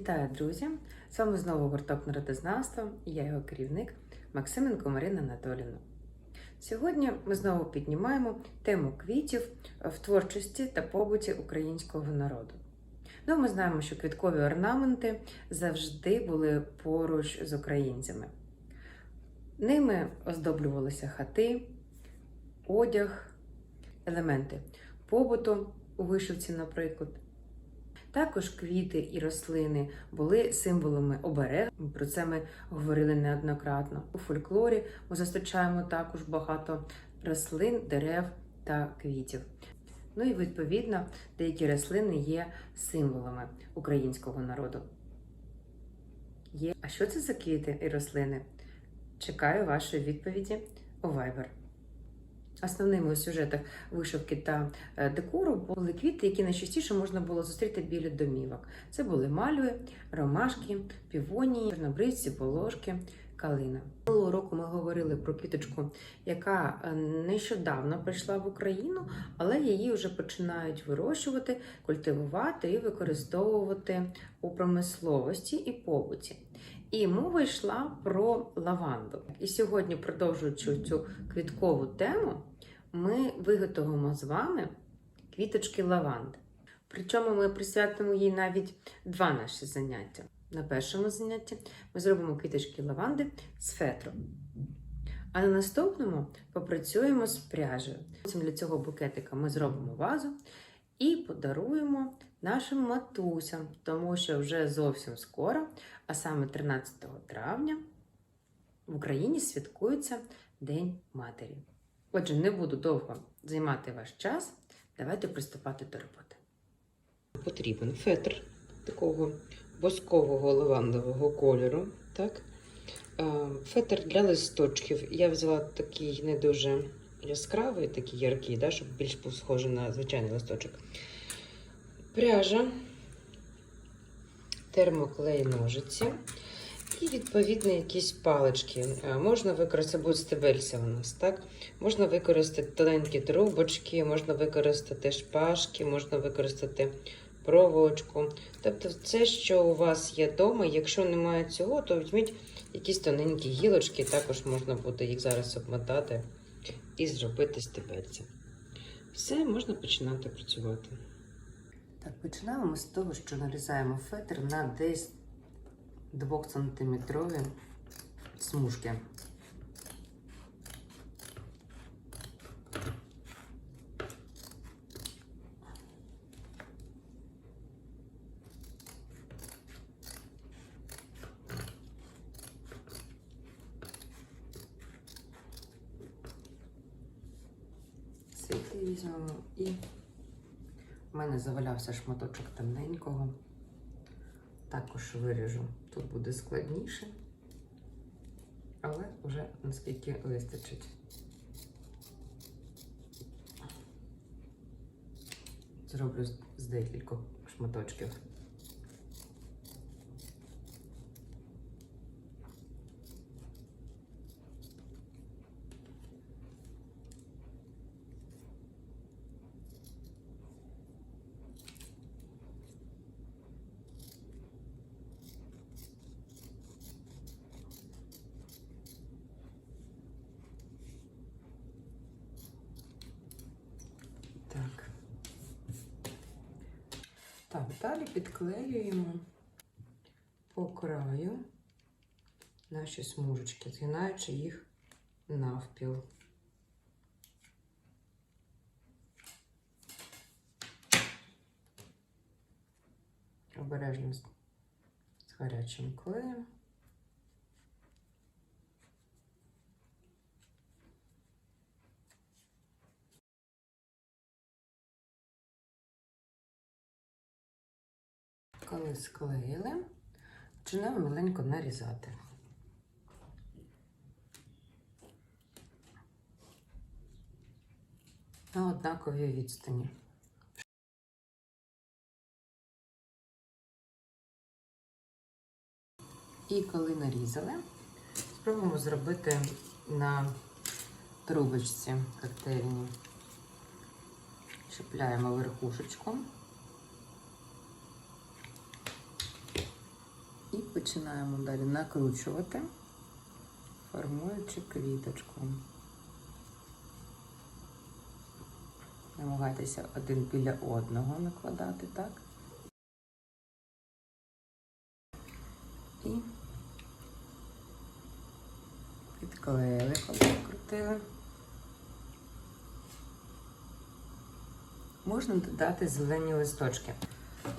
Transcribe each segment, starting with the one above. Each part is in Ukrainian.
Вітаю, друзі! З вами знову гурток народознавства і я його керівник Максименко Марина Анатолівна. Сьогодні ми знову піднімаємо тему квітів в творчості та побуті українського народу. Ну, ми знаємо, що квіткові орнаменти завжди були поруч з українцями. Ними оздоблювалися хати, одяг, елементи побуту у вишивці, наприклад. Також квіти і рослини були символами оберегу. Про це ми говорили неоднократно. У фольклорі ми зустрічаємо також багато рослин, дерев та квітів. Ну і відповідно деякі рослини є символами українського народу. Є. А що це за квіти і рослини? Чекаю вашої відповіді у Viber. Основними у сюжетах вишивки та е, декору були квіти, які найчастіше можна було зустріти біля домівок. Це були мальви, ромашки, півонії, чорнобривці, волошки, калина. Минулого року ми говорили про квіточку, яка е, нещодавно прийшла в Україну, але її вже починають вирощувати, культивувати і використовувати у промисловості і побуті. І мова йшла про лаванду. І сьогодні, продовжуючи цю квіткову тему, ми виготовимо з вами квіточки лаванди. Причому ми присвятимо їй навіть два наші заняття. На першому занятті ми зробимо квіточки лаванди з фетру. А на наступному попрацюємо з пряжею. Для цього букетика ми зробимо вазу і подаруємо нашим матусям, тому що вже зовсім скоро, а саме 13 травня, в Україні святкується День Матері. Отже, не буду довго займати ваш час. Давайте приступати до роботи. Потрібен фетр такого воскового лавандового кольору. Так? Фетр для листочків. Я взяла такий не дуже яскравий, такий яркий, да, щоб більш був схожий на звичайний листочок. Пряжа, термоклей ножиці. І, відповідно, якісь палички. Можна використати, будуть стебельця у нас, так? Можна використати тоненькі трубочки, можна використати шпажки, можна використати проволочку. Тобто, це, що у вас є вдома. Якщо немає цього, то візьміть якісь тоненькі гілочки, також можна буде їх зараз обмотати і зробити стебельця. Все, можна починати працювати. Так, починаємо з того, що нарізаємо фетр на десь 2-сантиметрові смужки. Візьмемо і у мене завалявся шматочок темненького. Також виріжу. Тут буде складніше, але вже наскільки вистачить. Зроблю з декількох шматочків. Так. Так, далі підклеюємо по краю наші смужечки, згинаючи їх навпіл. Обережно з гарячим клеєм. Коли склеїли, починаємо маленько нарізати. На однаковій відстані. І коли нарізали, спробуємо зробити на трубочці коктейльній. Чіпляємо верхушечку. І починаємо далі накручувати, формуючи квіточку. Намагайтеся один біля одного накладати, так? І підклеїли, коли покрутили. Можна додати зелені листочки.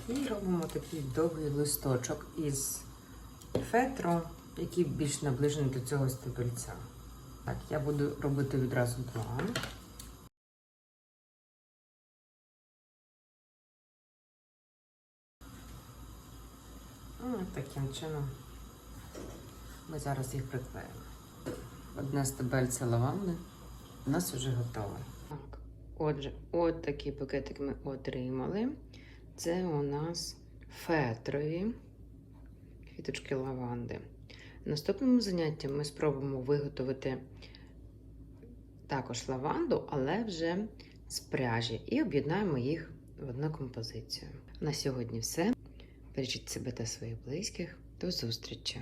І робимо такий довгий листочок із фетру, який більш наближений до цього стебельця. Так, я буду робити відразу два. Ну, Таким чином ми зараз їх приклеїмо. Одне стебельце лаванди у нас вже готове. Так, отже, от такий пакетик ми отримали. Це у нас фетрові квіточки лаванди. Наступному занятті ми спробуємо виготовити також лаванду, але вже з пряжі, і об'єднаємо їх в одну композицію. На сьогодні все. Бережіть себе та своїх близьких. До зустрічі!